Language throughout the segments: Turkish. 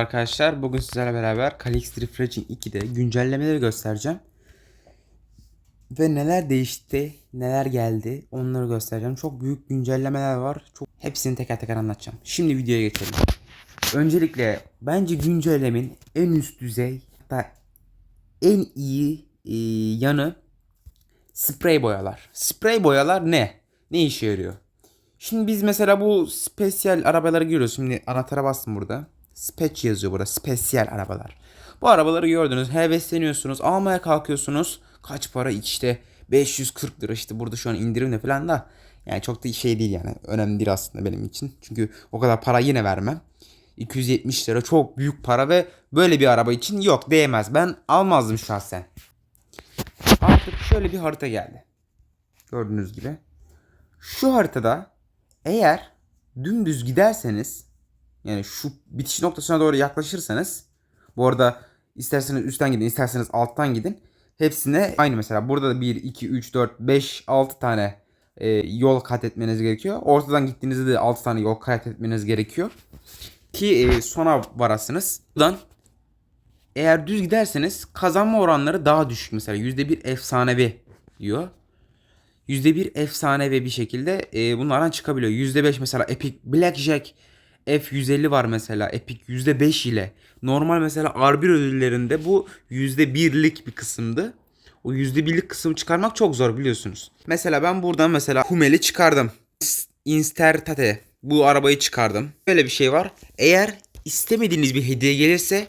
Arkadaşlar bugün sizlerle beraber Calix Drift Racing 2'de güncellemeleri göstereceğim. Ve neler değişti, neler geldi onları göstereceğim. Çok büyük güncellemeler var. Çok hepsini teker teker anlatacağım. Şimdi videoya geçelim. Öncelikle bence güncellemin en üst düzey hatta en iyi e, yanı sprey boyalar. Sprey boyalar ne? Ne işe yarıyor? Şimdi biz mesela bu spesiyel arabaları görüyoruz. Şimdi anahtara bastım burada. Spec yazıyor burada. Spesiyel arabalar. Bu arabaları gördünüz. Hevesleniyorsunuz. Almaya kalkıyorsunuz. Kaç para? İşte 540 lira. İşte burada şu an indirimle falan da. Yani çok da şey değil yani. Önemli değil aslında benim için. Çünkü o kadar para yine vermem. 270 lira çok büyük para ve böyle bir araba için yok değmez. Ben almazdım şahsen. Artık şöyle bir harita geldi. Gördüğünüz gibi. Şu haritada eğer dümdüz giderseniz yani şu bitiş noktasına doğru yaklaşırsanız bu arada isterseniz üstten gidin isterseniz alttan gidin. Hepsine aynı mesela burada da 1, 2, 3, 4, 5, 6 tane e, yol kat etmeniz gerekiyor. Ortadan gittiğinizde de 6 tane yol kat etmeniz gerekiyor. Ki e, sona varasınız. Buradan eğer düz giderseniz kazanma oranları daha düşük mesela %1 efsanevi diyor. %1 efsane ve bir şekilde e, bunlardan çıkabiliyor. %5 mesela Epic Blackjack F150 var mesela Epic %5 ile. Normal mesela R1 ödüllerinde bu %1'lik bir kısımdı. O %1'lik kısmı çıkarmak çok zor biliyorsunuz. Mesela ben buradan mesela Humel'i çıkardım. Instertate bu arabayı çıkardım. Böyle bir şey var. Eğer istemediğiniz bir hediye gelirse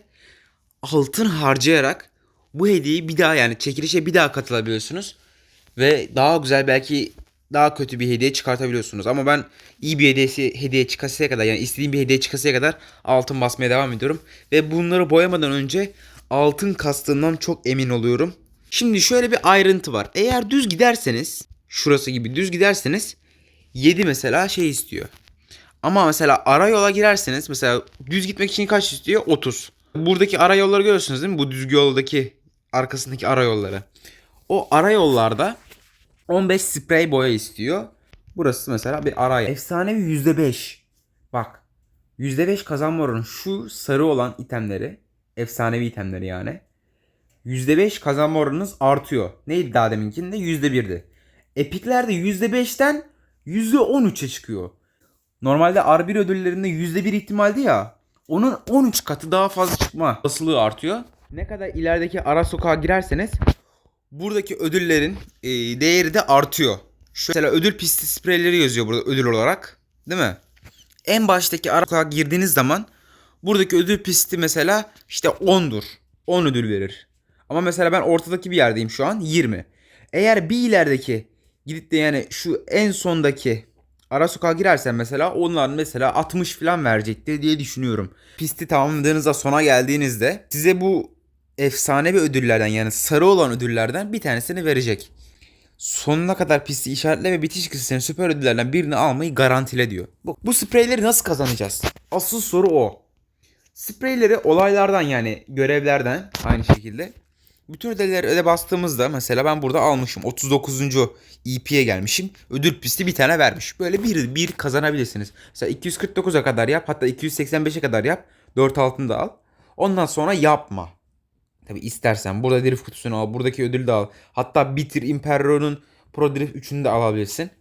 altın harcayarak bu hediyeyi bir daha yani çekilişe bir daha katılabiliyorsunuz. Ve daha güzel belki daha kötü bir hediye çıkartabiliyorsunuz. Ama ben iyi bir hediyesi hediye çıkasıya kadar yani istediğim bir hediye çıkasıya kadar altın basmaya devam ediyorum. Ve bunları boyamadan önce altın kastığından çok emin oluyorum. Şimdi şöyle bir ayrıntı var. Eğer düz giderseniz şurası gibi düz giderseniz 7 mesela şey istiyor. Ama mesela ara yola girerseniz mesela düz gitmek için kaç istiyor? 30. Buradaki ara yolları görüyorsunuz değil mi? Bu düzgü yoldaki arkasındaki ara yolları. O ara yollarda 15 sprey boya istiyor. Burası mesela bir ara yol. Efsanevi %5. Bak. %5 kazanma oranı şu sarı olan itemleri. Efsanevi itemleri yani. %5 kazanma oranınız artıyor. Neydi daha deminkinde? %1'di. Epiklerde %5'ten %13'e çıkıyor. Normalde R1 ödüllerinde %1 ihtimaldi ya. Onun 13 katı daha fazla çıkma olasılığı artıyor. Ne kadar ilerideki ara sokağa girerseniz buradaki ödüllerin e, değeri de artıyor. Şu mesela ödül pisti spreyleri yazıyor burada ödül olarak. Değil mi? En baştaki ara girdiğiniz zaman buradaki ödül pisti mesela işte 10'dur. 10 ödül verir. Ama mesela ben ortadaki bir yerdeyim şu an 20. Eğer bir ilerideki gidip de yani şu en sondaki ara sokağa girersen mesela onlar mesela 60 falan verecektir diye düşünüyorum. Pisti tamamladığınızda sona geldiğinizde size bu efsane bir ödüllerden yani sarı olan ödüllerden bir tanesini verecek. Sonuna kadar pisti işaretle ve bitiş kısmının süper ödüllerden birini almayı garantile diyor. Bu, bu spreyleri nasıl kazanacağız? Asıl soru o. Spreyleri olaylardan yani görevlerden aynı şekilde bütün ödülleri öde bastığımızda mesela ben burada almışım 39. EP'ye gelmişim. Ödül pisti bir tane vermiş. Böyle bir, bir kazanabilirsiniz. Mesela 249'a kadar yap hatta 285'e kadar yap. 4 altını da al. Ondan sonra yapma. Tabi istersen burada drift kutusunu al. Buradaki ödülü de al. Hatta bitir Impero'nun Pro Drift 3'ünü de alabilirsin.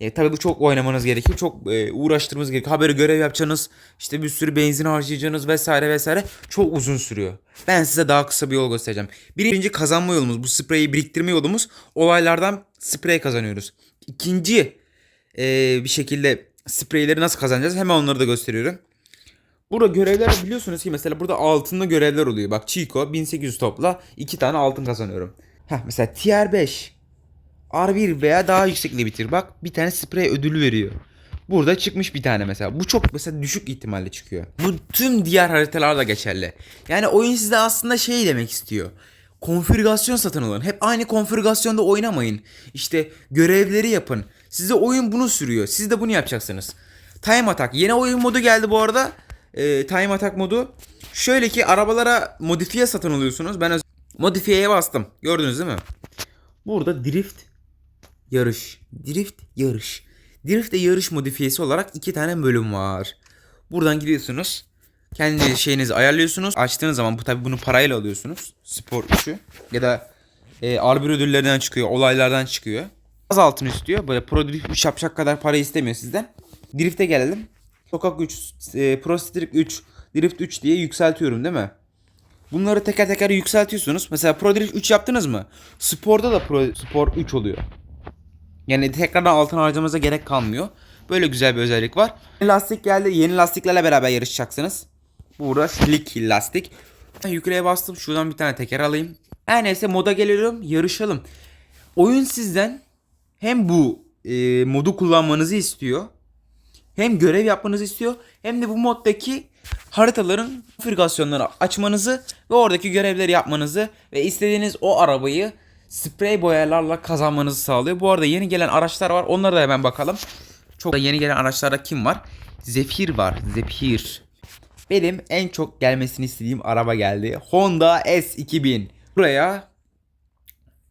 E, tabii bu çok oynamanız gerekiyor. Çok e, uğraştırmanız gerekiyor. Haberi görev yapacaksınız. işte bir sürü benzin harcayacaksınız vesaire vesaire. Çok uzun sürüyor. Ben size daha kısa bir yol göstereceğim. Birinci kazanma yolumuz. Bu spreyi biriktirme yolumuz. Olaylardan sprey kazanıyoruz. İkinci e, bir şekilde spreyleri nasıl kazanacağız? Hemen onları da gösteriyorum. Burada görevler biliyorsunuz ki mesela burada altında görevler oluyor. Bak Chico 1800 topla 2 tane altın kazanıyorum. Heh, mesela tier 5 R1 veya daha yüksekle bitir. Bak bir tane sprey ödülü veriyor. Burada çıkmış bir tane mesela. Bu çok mesela düşük ihtimalle çıkıyor. Bu tüm diğer haritalarda geçerli. Yani oyun size aslında şey demek istiyor. Konfigürasyon satın alın. Hep aynı konfigürasyonda oynamayın. İşte görevleri yapın. Size oyun bunu sürüyor. Siz de bunu yapacaksınız. Time Attack. Yeni oyun modu geldi bu arada. Ee, Time Attack modu. Şöyle ki arabalara modifiye satın alıyorsunuz. Ben modifiyeye bastım. Gördünüz değil mi? Burada drift yarış. Drift yarış. Drift ve yarış modifiyesi olarak iki tane bölüm var. Buradan gidiyorsunuz. Kendi şeyinizi ayarlıyorsunuz. Açtığınız zaman bu tabi bunu parayla alıyorsunuz. Spor 3'ü. Ya da e, arbür ödüllerinden çıkıyor. Olaylardan çıkıyor. Az altın istiyor. Böyle Pro Drift 3 yapacak kadar para istemiyor sizden. Drift'e gelelim. Sokak 3, e, Pro Street 3, Drift 3 diye yükseltiyorum değil mi? Bunları teker teker yükseltiyorsunuz. Mesela Pro Drift 3 yaptınız mı? Sporda da Pro Spor 3 oluyor. Yani tekrardan altın harcamanıza gerek kalmıyor. Böyle güzel bir özellik var. Lastik geldi. Yeni lastiklerle beraber yarışacaksınız. Burada slick lastik. Yukarıya bastım. Şuradan bir tane teker alayım. Her neyse moda geliyorum. Yarışalım. Oyun sizden hem bu e, modu kullanmanızı istiyor. Hem görev yapmanızı istiyor. Hem de bu moddaki haritaların konfigürasyonları açmanızı ve oradaki görevleri yapmanızı ve istediğiniz o arabayı sprey boyalarla kazanmanızı sağlıyor. Bu arada yeni gelen araçlar var. Onlara da hemen bakalım. Çok da yeni gelen araçlarda kim var? Zephyr var. Zephyr. Benim en çok gelmesini istediğim araba geldi. Honda S2000. Buraya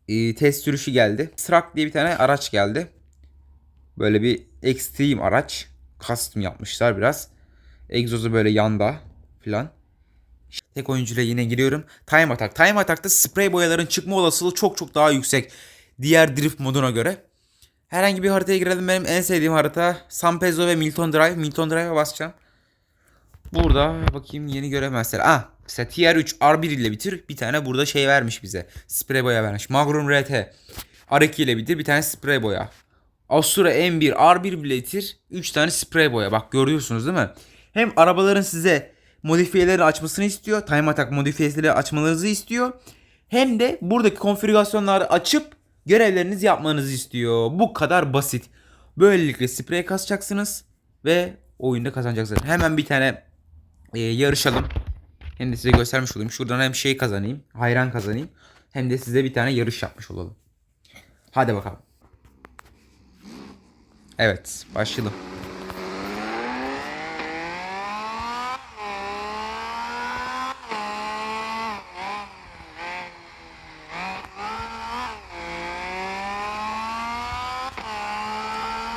e, test sürüşü geldi. Strak diye bir tane araç geldi. Böyle bir extreme araç. Custom yapmışlar biraz. Egzozu böyle yanda filan. Tek oyuncuyla yine giriyorum. Time Attack. Time Attack'ta sprey boyaların çıkma olasılığı çok çok daha yüksek. Diğer drift moduna göre. Herhangi bir haritaya girelim. Benim en sevdiğim harita San Pedro ve Milton Drive. Milton Drive'a basacağım. Burada bakayım yeni görev mesela. Ah mesela Tier 3 R1 ile bitir. Bir tane burada şey vermiş bize. Sprey boya vermiş. Magrum RT. R2 ile bitir. Bir tane sprey boya. Asura M1 R1 bile bitir. 3 tane sprey boya. Bak görüyorsunuz değil mi? Hem arabaların size modifiyeleri açmasını istiyor. Time Attack modifiyeleri açmalarınızı istiyor. Hem de buradaki konfigürasyonları açıp görevlerinizi yapmanızı istiyor. Bu kadar basit. Böylelikle sprey kasacaksınız ve oyunda kazanacaksınız. Hemen bir tane e, yarışalım. Hem de size göstermiş olayım. Şuradan hem şey kazanayım, hayran kazanayım. Hem de size bir tane yarış yapmış olalım. Hadi bakalım. Evet, başlayalım.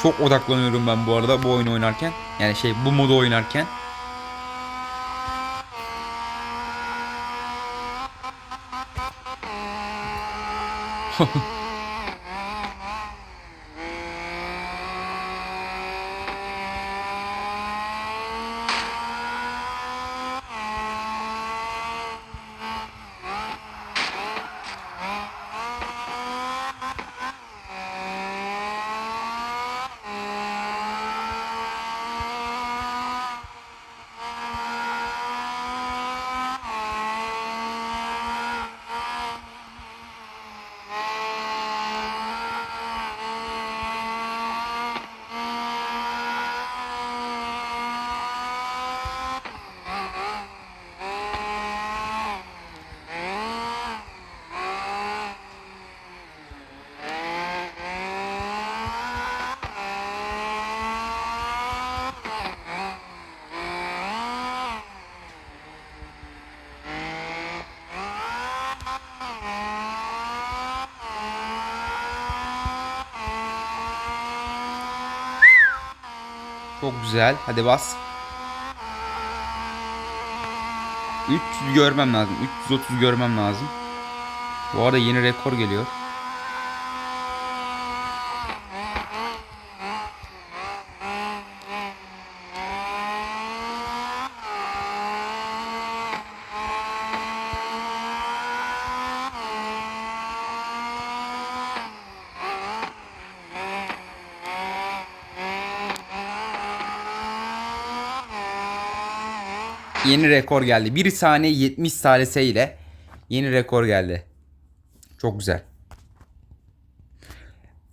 Çok odaklanıyorum ben bu arada bu oyunu oynarken. Yani şey bu modu oynarken. Çok güzel. Hadi bas. 300 görmem lazım. 330 görmem lazım. Bu arada yeni rekor geliyor. Yeni rekor geldi. 1 saniye 70 salise ile yeni rekor geldi. Çok güzel.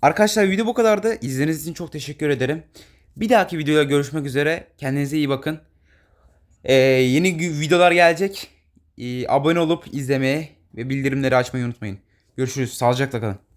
Arkadaşlar video bu kadardı. İzlediğiniz için çok teşekkür ederim. Bir dahaki videoda görüşmek üzere. Kendinize iyi bakın. Ee, yeni videolar gelecek. Ee, abone olup izlemeye ve bildirimleri açmayı unutmayın. Görüşürüz. Sağlıcakla kalın.